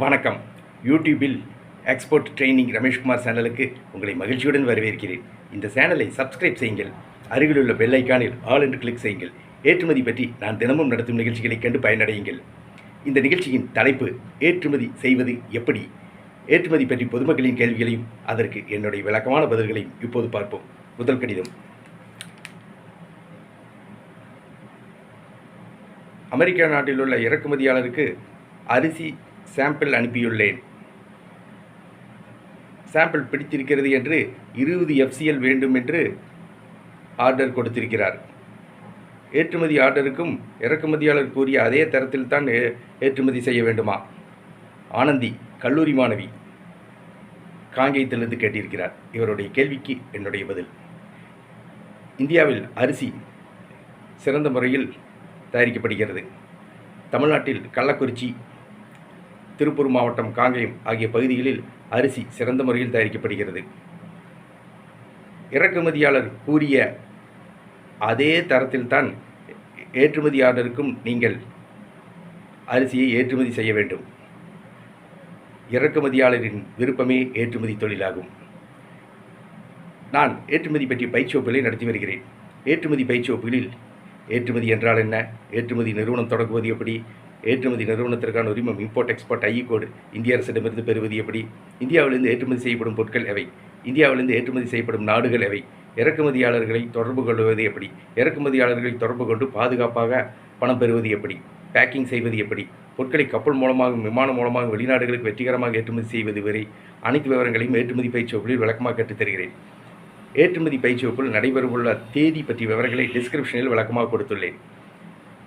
வணக்கம். யூடியூபில் export training Rameshkumar சேனலுக்கு உங்களை மகிழ்ச்சியுடன் வரவேற்கிறேன். இந்த சேனலை சப்ஸ்கிரைப் செய்யுங்கள். அருகிலுள்ள பெல் ஐக்கானில் ஆல் என்று கிளிக் செய்யுங்கள். ஏற்றுமதி பற்றி நான் தினமும் நடத்தும் நிகழ்ச்சிகளை கண்டு பயனடையுங்கள். இந்த நிகழ்ச்சியின் தலைப்பு ஏற்றுமதி செய்வது எப்படி? ஏற்றுமதி பற்றி பொதுமக்களின் கேள்விகளையும் அதற்கு என்னுடைய விளக்கமான பதில்களையும் இப்போது பார்ப்போம். முதல் கடிதம். அமெரிக்கா நாட்டில் உள்ள இறக்குமதியாளருக்கு அரிசி சாம்பிள் அனுப்பியுள்ளேன். சாம்பிள் பிடித்திருக்கிறது என்று இருபது எஃப்சிஎல் வேண்டும் என்று ஆர்டர் கொடுத்திருக்கிறார். ஏற்றுமதி ஆர்டருக்கும் இறக்குமதியாளர் கூறிய அதே தரத்தில் தான் ஏ- ஏற்றுமதி செய்ய வேண்டுமா? ஆனந்தி கல்லூரி மாணவி காங்கேயத்திலிருந்து கேட்டிருக்கிறார். இவருடைய கேள்விக்கு என்னுடைய பதில். இந்தியாவில் அரிசி சிறந்த முறையில் தயாரிக்கப்படுகிறது. தமிழ்நாட்டில் கள்ளக்குறிச்சி திருப்பூர் மாவட்டம் காங்கேயம் ஆகிய பகுதிகளில் அரிசி சிறந்த முறையில் தயாரிக்கப்படுகிறது. இறக்குமதியாளர் கூறிய அதே தரத்தில்தான் ஏற்றுமதியாளருக்கும் நீங்கள் அரிசியை ஏற்றுமதி செய்ய வேண்டும். இறக்குமதியாளரின் விருப்பமே ஏற்றுமதி தொழிலாகும். நான் ஏற்றுமதி பற்றிய பயிற்சி வகுப்புகளை நடத்தி வருகிறேன். ஏற்றுமதி பயிற்சி வகுப்புகளில் ஏற்றுமதி என்றால் என்ன? ஏற்றுமதி நிறுவனம் தொடங்குவது எப்படி? ஏற்றுமதி நிறுவனத்திற்கான உரிமம் இம்போர்ட் எக்ஸ்போர்ட் ஐ கோடு இந்திய அரசிடமிருந்து பெறுவது எப்படி? இந்தியாவிலிருந்து ஏற்றுமதி செய்யப்படும் பொருட்கள் எவை? இந்தியாவிலிருந்து ஏற்றுமதி செய்யப்படும் நாடுகள் எவை? இறக்குமதியாளர்களை தொடர்பு கொள்வது எப்படி? இறக்குமதியாளர்களை தொடர்பு கொண்டு பாதுகாப்பாக பணம் பெறுவது எப்படி? பேக்கிங் செய்வது எப்படி? பொருட்களை கப்பல் மூலமாக விமானம் மூலமாக வெளிநாடுகளுக்கு வெற்றிகரமாக ஏற்றுமதி செய்வது வரை அனைத்து விவரங்களையும் ஏற்றுமதி பயிற்சி வகுப்பில் விளக்கமாக கற்றுத் தருகிறேன். ஏற்றுமதி பயிற்சி வகுப்பில் நடைபெறவுள்ள தேதி பற்றிய விவரங்களை டிஸ்கிரிப்ஷனில் விளக்கமாக கொடுத்துள்ளேன்.